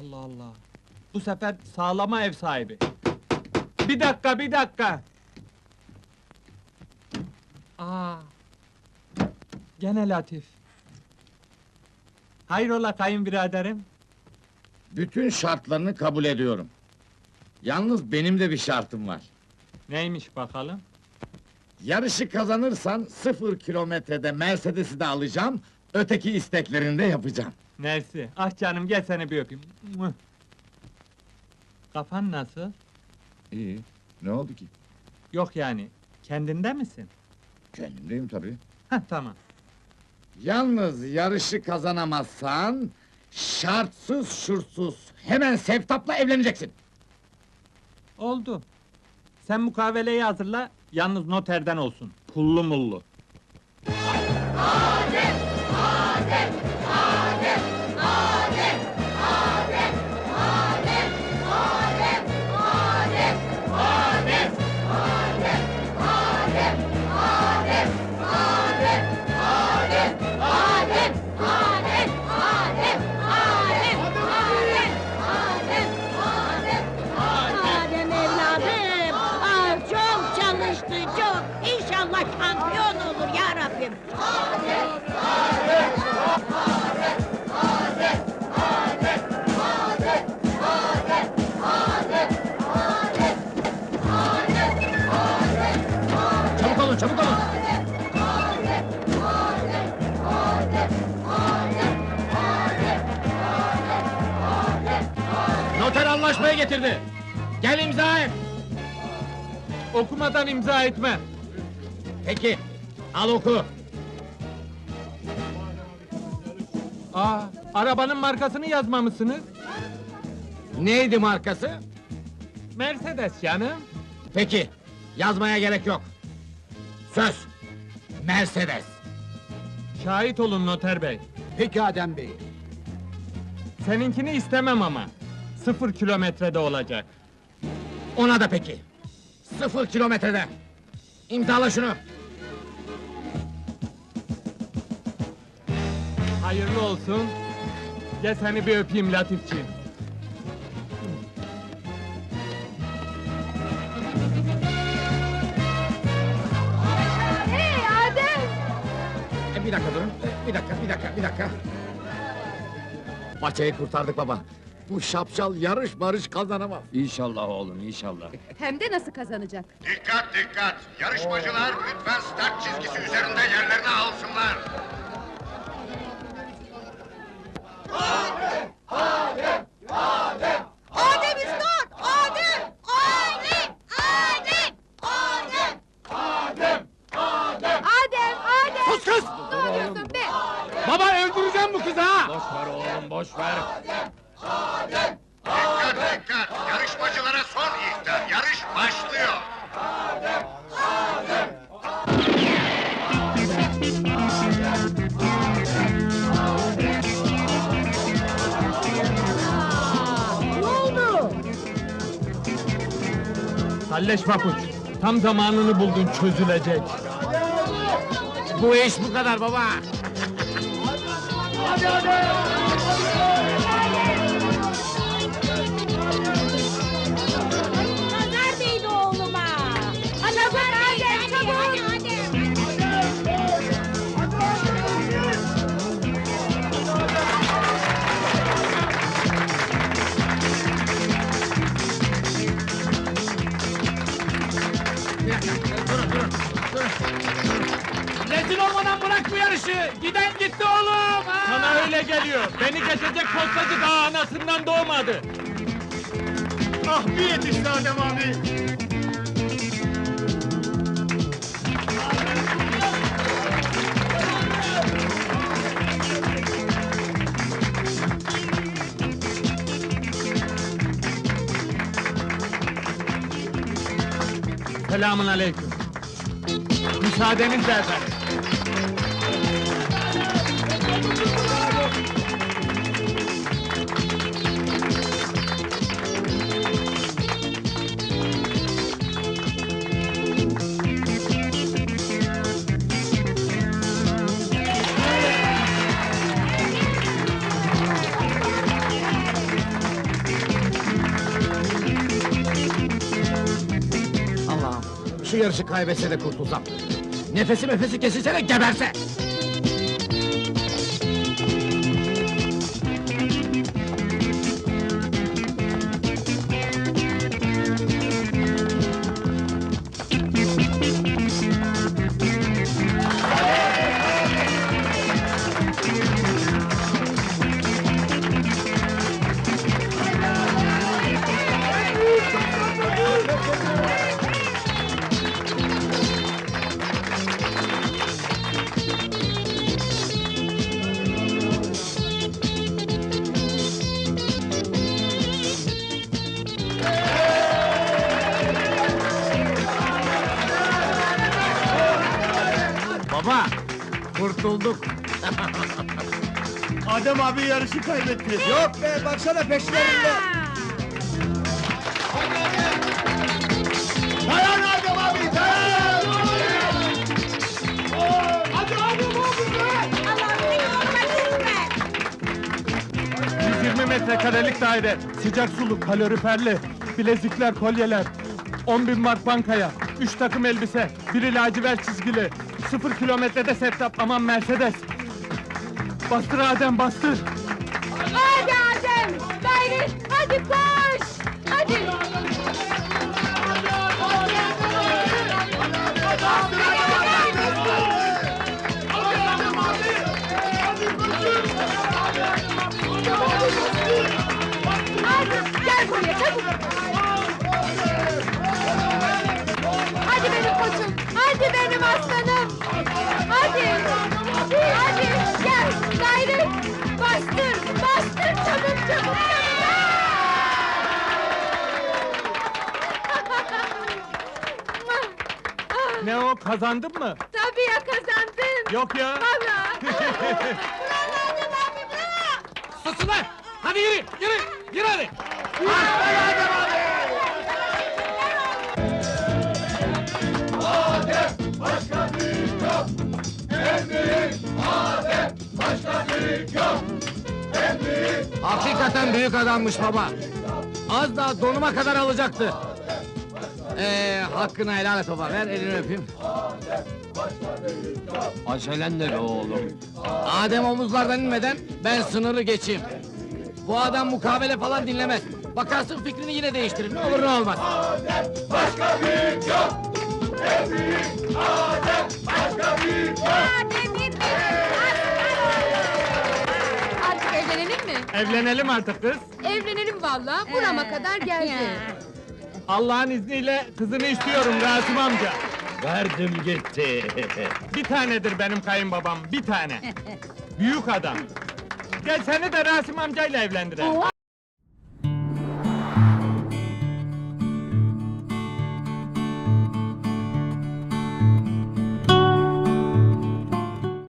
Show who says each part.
Speaker 1: Allah Allah. Bu sefer sağlama ev sahibi. Bir dakika, bir dakika. Aa. Gene Latif. Hayrola kayınbiraderim?
Speaker 2: Bütün şartlarını kabul ediyorum. Yalnız benim de bir şartım var.
Speaker 1: Neymiş bakalım?
Speaker 2: Yarışı kazanırsan sıfır kilometrede Mercedes'i de alacağım, öteki isteklerini de yapacağım.
Speaker 1: Nersi? Ah canım gel seni bir öpeyim. Mıh. Kafan nasıl?
Speaker 2: İyi, ne oldu ki?
Speaker 1: Yok yani. Kendinde misin?
Speaker 2: Kendimdeyim tabii.
Speaker 1: Heh tamam.
Speaker 2: Yalnız yarışı kazanamazsan... ...şartsız şurtsuz hemen Sevtap'la evleneceksin.
Speaker 1: Oldu. Sen mukaveleyi hazırla, yalnız noterden olsun. Pullu mullu.
Speaker 3: Ya Rabbim.
Speaker 2: Çabuk olun, çabuk olun! Noter anlaşmayı getirdi. Gel imza et.
Speaker 1: Okumadan imza etme.
Speaker 2: Peki, al oku.
Speaker 1: Aa, arabanın markasını yazmamışsınız.
Speaker 2: Neydi markası?
Speaker 1: Mercedes canım.
Speaker 2: Peki, yazmaya gerek yok. Söz, Mercedes.
Speaker 1: Şahit olun noter bey.
Speaker 2: Peki Adem Bey.
Speaker 1: Seninkini istemem ama. Sıfır kilometrede olacak.
Speaker 2: Ona da peki. Sıfır kilometrede. İmzala şunu.
Speaker 1: Hayırlı olsun. Gel seni bir öpeyim Latifciğim.
Speaker 3: Hey Adem!
Speaker 2: E, bir dakika durun. E, bir dakika, bir dakika, bir dakika. Maçayı kurtardık baba. Bu şapşal yarış marış kazanamaz.
Speaker 4: İnşallah oğlum inşallah.
Speaker 5: Hem de nasıl kazanacak?
Speaker 6: Dikkat dikkat! Yarışmacılar lütfen start çizgisi üzerinde yerlerini alsınlar.
Speaker 3: Adem üstad! Adem! Adem! Adem! Adem!
Speaker 5: Adem, Adem!
Speaker 2: Sus kız!
Speaker 5: Ne yapıyorsun be?
Speaker 2: Baba öldüreceğim bu kızı ha!
Speaker 4: Boş ver oğlum boş ver.
Speaker 6: Dikkat dikkat! Yarışmacılara
Speaker 1: Halleş papuç. Tam zamanını buldun çözülecek.
Speaker 2: Bu iş bu kadar baba.
Speaker 3: Nazar
Speaker 2: Giden gitti oğlum. ha!
Speaker 1: Sana öyle geliyor. Beni geçecek postacı daha anasından doğmadı.
Speaker 6: Ah bir yetişti Adem abi.
Speaker 1: Selamun aleyküm. Müsaadenizle efendim.
Speaker 2: Yarışı kaybetse de kurtulsam. Nefesi nefesi kesilse de geberse.
Speaker 1: Baba,
Speaker 2: Kurtulduk.
Speaker 1: Adem abi yarışı kaybetti. Yok be, baksana peşlerinde.
Speaker 2: Dayan Adem abi dayan!
Speaker 3: Allah'ım
Speaker 1: 120 metrekarelik daire, sıcak sulu, kaloriferli, bilezikler, kolyeler, 10 bin mark bankaya, 3 takım elbise, biri lacivert çizgili, 0 kilometrede setup, aman Mercedes. Bastır Adem, bastır!
Speaker 5: Hadi Adem! Gayrı! Hadi koş! Hadi! Gel buraya! Hadi benim koçum! Hadi benim aslanım!
Speaker 1: Ne o, kazandın mı?
Speaker 5: Tabii ya kazandın!
Speaker 1: Yok ya!
Speaker 5: Valla!
Speaker 2: Susun lan! Hadi yürü, yürü, yürü hadi! Hakikaten büyük adammış baba. Az daha donuma kadar alacaktı. Ee, hakkını helal et baba, ver elini öpeyim.
Speaker 4: Acelen ne be oğlum?
Speaker 2: Adem omuzlardan inmeden ben sınırı geçeyim. Bu adam mukabele falan dinlemez. Bakarsın fikrini yine değiştirir. Ne olur ne olmaz.
Speaker 5: Artık evlenelim mi?
Speaker 1: Evlenelim artık kız.
Speaker 5: Evlenelim valla, burama kadar geldi.
Speaker 1: Allah'ın izniyle kızını istiyorum Rasim amca.
Speaker 4: Verdim gitti.
Speaker 1: Bir tanedir benim kayınbabam, bir tane. Büyük adam. Gel seni de Rasim amcayla evlendirelim.